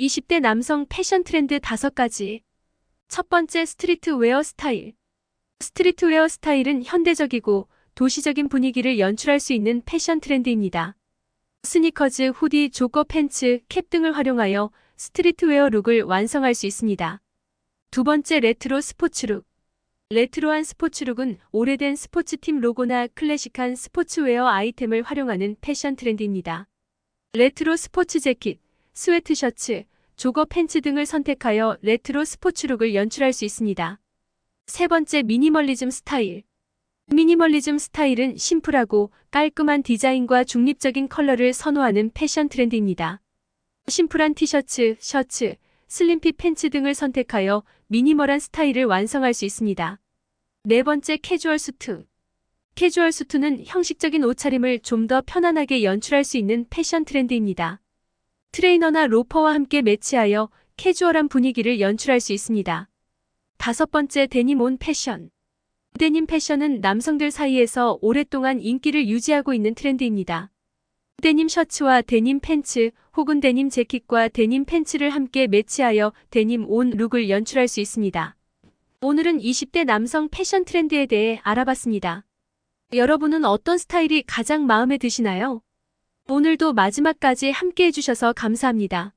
20대 남성 패션 트렌드 5가지. 첫 번째 스트리트웨어 스타일. 스트리트웨어 스타일은 현대적이고 도시적인 분위기를 연출할 수 있는 패션 트렌드입니다. 스니커즈, 후디, 조거 팬츠, 캡 등을 활용하여 스트리트웨어 룩을 완성할 수 있습니다. 두 번째 레트로 스포츠룩. 레트로한 스포츠룩은 오래된 스포츠팀 로고나 클래식한 스포츠웨어 아이템을 활용하는 패션 트렌드입니다. 레트로 스포츠 재킷, 스웨트 셔츠, 조거 팬츠 등을 선택하여 레트로 스포츠룩을 연출할 수 있습니다. 세 번째 미니멀리즘 스타일. 미니멀리즘 스타일은 심플하고 깔끔한 디자인과 중립적인 컬러를 선호하는 패션 트렌드입니다. 심플한 티셔츠, 셔츠, 슬림핏 팬츠 등을 선택하여 미니멀한 스타일을 완성할 수 있습니다. 네 번째 캐주얼 수트. 캐주얼 수트는 형식적인 옷차림을 좀 더 편안하게 연출할 수 있는 패션 트렌드입니다. 트레이너나 로퍼와 함께 매치하여 캐주얼한 분위기를 연출할 수 있습니다. 다섯 번째 데님 온 패션. 데님 패션은 남성들 사이에서 오랫동안 인기를 유지하고 있는 트렌드입니다. 데님 셔츠와 데님 팬츠 혹은 데님 재킷과 데님 팬츠를 함께 매치하여 데님 온 룩을 연출할 수 있습니다. 오늘은 20대 남성 패션 트렌드에 대해 알아봤습니다. 여러분은 어떤 스타일이 가장 마음에 드시나요? 오늘도 마지막까지 함께 해주셔서 감사합니다.